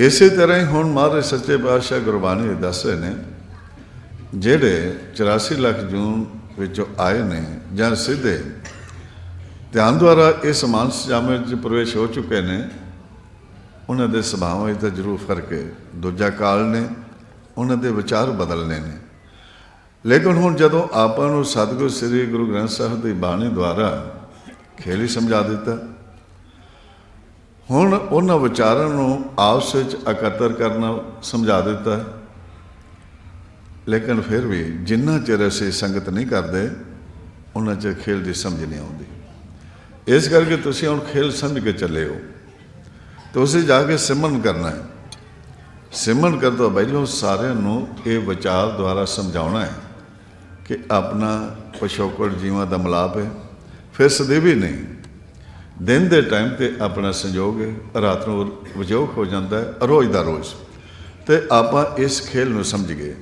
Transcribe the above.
ਇਸੇ ਤਰ੍ਹਾਂ ਹੀ ਹੁਣ ਮਹਾਰਾਜ ਸੱਚੇ ਪਾਤਸ਼ਾਹ ਗੁਰਬਾਣੀ ਵਿੱਚ ਦੱਸ ਰਹੇ ਨੇ, ਜਿਹੜੇ 84 ਲੱਖ ਜੂਨ ਵਿੱਚੋਂ ਆਏ ਨੇ ਜਾਂ ਸਿੱਧੇ ਧਿਆਨ ਦੁਆਰਾ ਇਸ ਮਾਨਸ ਜਾਮੇ ਵਿੱਚ ਪ੍ਰਵੇਸ਼ ਹੋ ਚੁੱਕੇ ਨੇ, ਉਹਨਾਂ ਦੇ ਸੁਭਾਵਾਂ ਵਿੱਚ ਤਾਂ ਜ਼ਰੂਰ ਫ਼ਰਕ ਹੈ। ਦੂਜਾ ਕਾਲ ਨੇ, ਉਹਨਾਂ ਦੇ ਵਿਚਾਰ ਬਦਲਨੇ ਨੇ। ਲੇਕਿਨ ਹੁਣ ਜਦੋਂ ਆਪਾਂ ਨੂੰ ਸਤਿਗੁਰ ਸ੍ਰੀ ਗੁਰੂ ਗ੍ਰੰਥ ਸਾਹਿਬ ਦੀ ਬਾਣੀ ਦੁਆਰਾ ਖੇਲੀ ਸਮਝਾ ਦਿੱਤਾ ਹੁਣ ਉਹਨਾਂ ਵਿਚਾਰਾਂ ਨੂੰ ਆਪਸ ਵਿੱਚ ਇਕੱਤਰ ਕਰਨਾ ਸਮਝਾ ਦਿੱਤਾ ਹੈ। ਲੇਕਿਨ ਫਿਰ ਵੀ ਜਿੰਨਾ ਚਿਰ ਅਸੀਂ ਸੰਗਤ ਨਹੀਂ ਕਰਦੇ, ਉਹਨਾਂ ਚਿਰ ਖੇਲ ਦੀ ਸਮਝ ਨਹੀਂ ਆਉਂਦੀ। ਇਸ ਕਰਕੇ ਤੁਸੀਂ ਹੁਣ ਖੇਲ ਸਮਝ ਕੇ ਚੱਲੇ ਹੋ। ਤੁਸੀਂ ਜਾ ਕੇ ਸਿਮਰਨ ਕਰਨਾ ਹੈ। ਸਿਮਰਨ ਕਰਨ ਤੋਂ ਪਹਿਲਾਂ ਸਾਰਿਆਂ ਨੂੰ ਇਹ ਵਿਚਾਰ ਦੁਆਰਾ ਸਮਝਾਉਣਾ ਹੈ ਕਿ ਆਪਣਾ ਪਿਛੋਕੜ ਜੀਵਾਂ ਦਾ ਮਲਾਪ ਹੈ। ਫਿਰ ਸਦੀਵੀ ਨਹੀਂ। ਦਿਨ ਦੇ ਟਾਈਮ ਤੇ ਆਪਣਾ ਸੰਯੋਗ ਰਾਤ ਨੂੰ ਵਿਜੋਗ ਹੋ ਜਾਂਦਾ ਹੈ, ਰੋਜ਼ ਦਾ ਰੋਜ਼। ਤੇ ਆਪਾਂ ਇਸ ਖੇਲ ਨੂੰ ਸਮਝ ਗਏ।